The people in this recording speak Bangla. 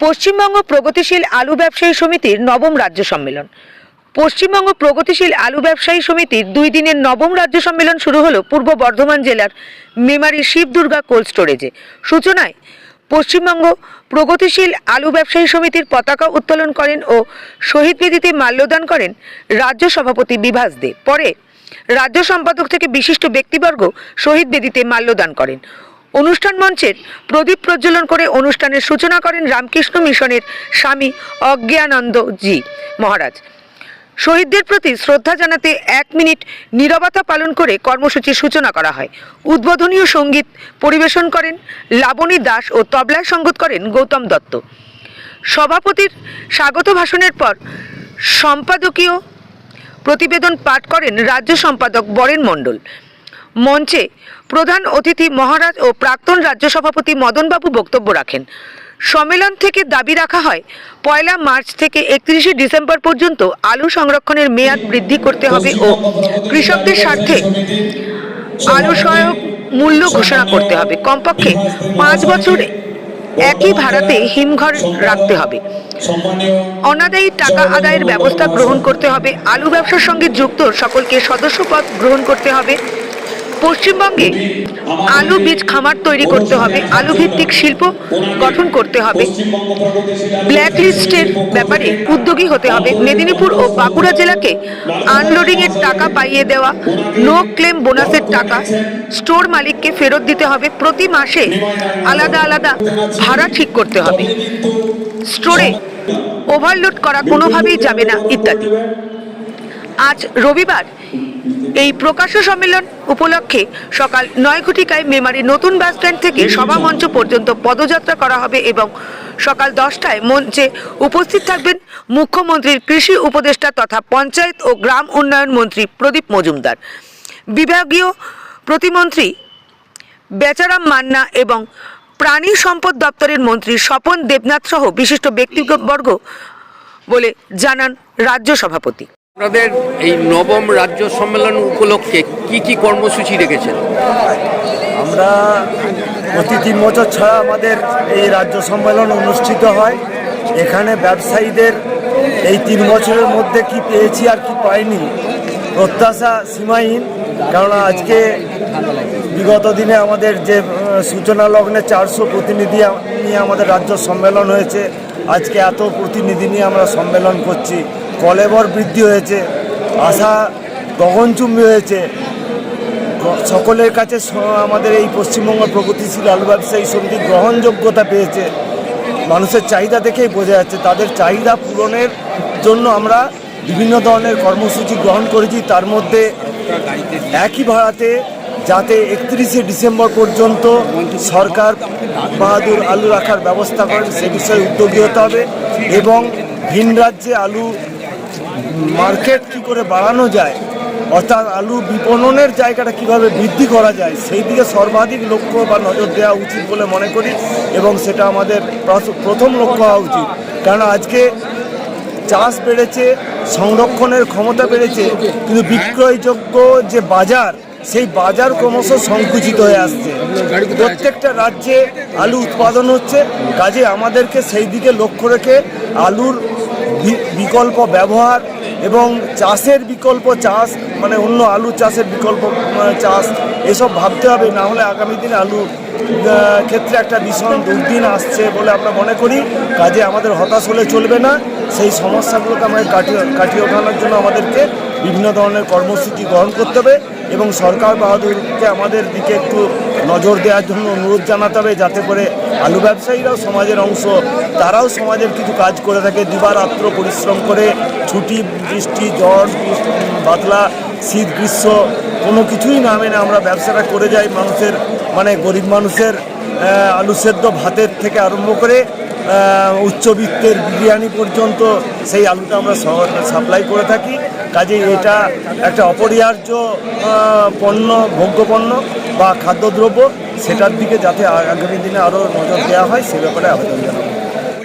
পশ্চিমবঙ্গ প্রগতিশীল আলু ব্যবসায়ী সমিতির নবম রাজ্য সম্মেলন। পশ্চিমবঙ্গ প্রগতিশীল আলু ব্যবসায়ী সমিতির দুই দিনের নবম রাজ্য সম্মেলন শুরু হলো পূর্ব বর্ধমান জেলার মেমারি শিবদুর্গা কোল্ড স্টোরেজে। সূচনায় পশ্চিমবঙ্গ প্রগতিশীল আলু ব্যবসায়ী সমিতির পতাকা উত্তোলন করেন ও শহীদ বেদিতে মাল্যদান করেন রাজ্য সভাপতি বিভাস দে। পরে রাজ্য সম্পাদক থেকে বিশিষ্ট ব্যক্তিবর্গ শহীদ বেদিতে মাল্যদান করেন। অনুষ্ঠান মঞ্চের প্রদীপ প্রজ্বলন করে অনুষ্ঠানের সূচনা করেন রামকৃষ্ণ মিশনের স্বামী অজ্ঞানন্দ জি মহারাজ। শহীদদের প্রতি শ্রদ্ধা জানাতে এক মিনিট নীরবতা পালন করে কর্মসূচির সূচনা করা হয়। উদ্বোধনীয় সংগীত পরিবেশন করেন লাবণী দাস ও তবলায় সঙ্গত করেন গৌতম দত্ত। সভাপতির স্বাগত ভাষণের পর সম্পাদকীয় প্রতিবেদন পাঠ করেন রাজ্য সম্পাদক বরেন মণ্ডল। মঞ্চে প্রধান অতিথি মহারাজ ও প্রাক্তন রাজ্য সভাপতি মদনবাবু বক্তব্য রাখেন। সম্মেলন থেকে দাবি রাখা হয়, পয়লা মার্চ থেকে একত্রিশে ডিসেম্বর পর্যন্ত আলু সংরক্ষণের মেয়াদ বৃদ্ধি করতে হবে ও কৃষকদের স্বার্থে আলু সহায়ক মূল্য ঘোষণা করতে হবে। কমপক্ষে পাঁচ বছর একই ভাড়াতে হিমঘর রাখতে হবে। অনাদায়ী টাকা আদায়ের ব্যবস্থা গ্রহণ করতে হবে। আলু ব্যবসার সঙ্গে যুক্ত সকলকে সদস্যপদ গ্রহণ করতে হবে। পশ্চিমবঙ্গে আলু বীজ খামার তৈরি করতে হবে আলু ভিত্তিক শিল্প গঠন করতে হবে। ব্ল্যাক লিস্টের ব্যাপারে উদ্যোগী হতে হবে। মেদিনীপুর ও বাঁকুড়া জেলাকে আনলোডিং এর টাকা পাইয়ে দেওয়া, নো ক্লেম বোনাসের টাকা স্টোর মালিককে ফেরত দিতে হবে। প্রতি মাসে আলাদা আলাদা ভাড়া ঠিক করতে হবে। স্টোরে ওভারলোড করা কোনোভাবেই যাবে না, ইত্যাদি। আজ রবিবার এই প্রকাশ্য সম্মেলন উপলক্ষে সকাল নয় ঘটিকায় মেমারি নতুন বাস স্ট্যান্ড থেকে সভা মঞ্চ পর্যন্ত পদযাত্রা করা হবে এবং সকাল দশটায় মঞ্চে উপস্থিত থাকবেন মুখ্যমন্ত্রীর কৃষি উপদেষ্টা তথা পঞ্চায়েত ও গ্রাম উন্নয়ন মন্ত্রী প্রদীপ মজুমদার। বিভাগীয় প্রতিমন্ত্রী বেচারাম মান্না এবং প্রাণী সম্পদ দপ্তরের মন্ত্রী স্বপন দেবনাথ সহ বিশিষ্ট ব্যক্তিবর্গ বলে জানান রাজ্য সভাপতি। আপনাদের এই নবম রাজ্য সম্মেলন উপলক্ষে কি কি কর্মসূচি রেখেছেন? আমরা প্রতি তিন বছর ছাড়া আমাদের এই রাজ্য সম্মেলন অনুষ্ঠিত হয়। এখানে ব্যবসায়ীদের এই তিন বছরের মধ্যে কি পেয়েছি আর কি পাইনি প্রত্যাশা সীমাহীন। কেননা আজকে বিগত দিনে আমাদের যে সূচনা লগ্নে চারশো প্রতিনিধি নিয়ে আমাদের রাজ্য সম্মেলন হয়েছে। আজকে এত প্রতিনিধি নিয়ে আমরা সম্মেলন করছি। কলেবর বৃদ্ধি হয়েছে, আশা গগনচুম্বী হয়েছে। সকলের কাছে আমাদের এই পশ্চিমবঙ্গ প্রগতিশীল আলু ব্যবসায়ী সমিতি গ্রহণযোগ্যতা পেয়েছে। মানুষের চাহিদা দেখেই বোঝা যাচ্ছে, তাদের চাহিদা পূরণের জন্য আমরা বিভিন্ন ধরনের কর্মসূচি গ্রহণ করেছি। তার মধ্যে একই ভাড়াতে যাতে একত্রিশে ডিসেম্বর পর্যন্ত সরকার বাহাদুর আলু রাখার ব্যবস্থা করেন, সে বিষয়ে উদ্যোগী হতে হবে এবং ভিন রাজ্যে আলু মার্কেট কি করে বাড়ানো যায়, অর্থাৎ আলু বিপণনের জায়গাটা কীভাবে বৃদ্ধি করা যায় সেই দিকে সর্বাধিক লক্ষ্য বা নজর দেওয়া উচিত বলে মনে করি এবং সেটা আমাদের প্রথম লক্ষ্য হওয়া উচিত। কারণ আজকে চাষ বেড়েছে, সংরক্ষণের ক্ষমতা বেড়েছে, কিন্তু বিক্রয়যোগ্য যে বাজার, সেই বাজার ক্রমশ সংকুচিত হয়ে আসছে। প্রত্যেকটা রাজ্যে আলু উৎপাদন হচ্ছে, কাজে আমাদেরকে সেই দিকে লক্ষ্য রেখে আলুর বিকল্প ব্যবহার এবং চাষের বিকল্প চাষ মানে অন্য আলু চাষের বিকল্প চাষ, এসব ভাবতে হবে। না হলে আগামী দিনে আলু ক্ষেত্রে একটা ভীষণ দুর্দিন আসছে বলে আমরা মনে করি। কাজে আমাদের হতাশ হলে চলবে না। সেই সমস্যাগুলোকে আমাদের কাটিয়ে কাটিয়ে ওঠানোর জন্য আমাদেরকে বিভিন্ন ধরনের কর্মসূচি গ্রহণ করতে হবে। এবং সরকার বাহাদুরকে আমাদের দিকে একটু নজর দেওয়ার জন্য অনুরোধ জানাতে হবে, যাতে করে আলু ব্যবসায়ীরাও সমাজের অংশ, তারাও সমাজের কিছু কাজ করে থাকে। দিবারাত্র পরিশ্রম করে ছুটি, বৃষ্টি, ঝড়, বাদলা, শীত, গ্রীষ্ম, কোনো কিছুই না। আমরা ব্যবসাটা করে যাই মানুষের মানে গরিব মানুষের আলু সেদ্ধ ভাতের থেকে আরম্ভ করে উচ্চবিত্তের বিরিয়ানি পর্যন্ত সেই আলুটা আমরা সাপ্লাই করে থাকি। কাজে এটা একটা অপরিহার্য পণ্য ভোগ্য পণ্য বা খাদ্যদ্রব্য, সেটার দিকে যাতে আগামী দিনে আরও নজর দেওয়া হয়, সে ব্যাপারে আবেদন জানাব।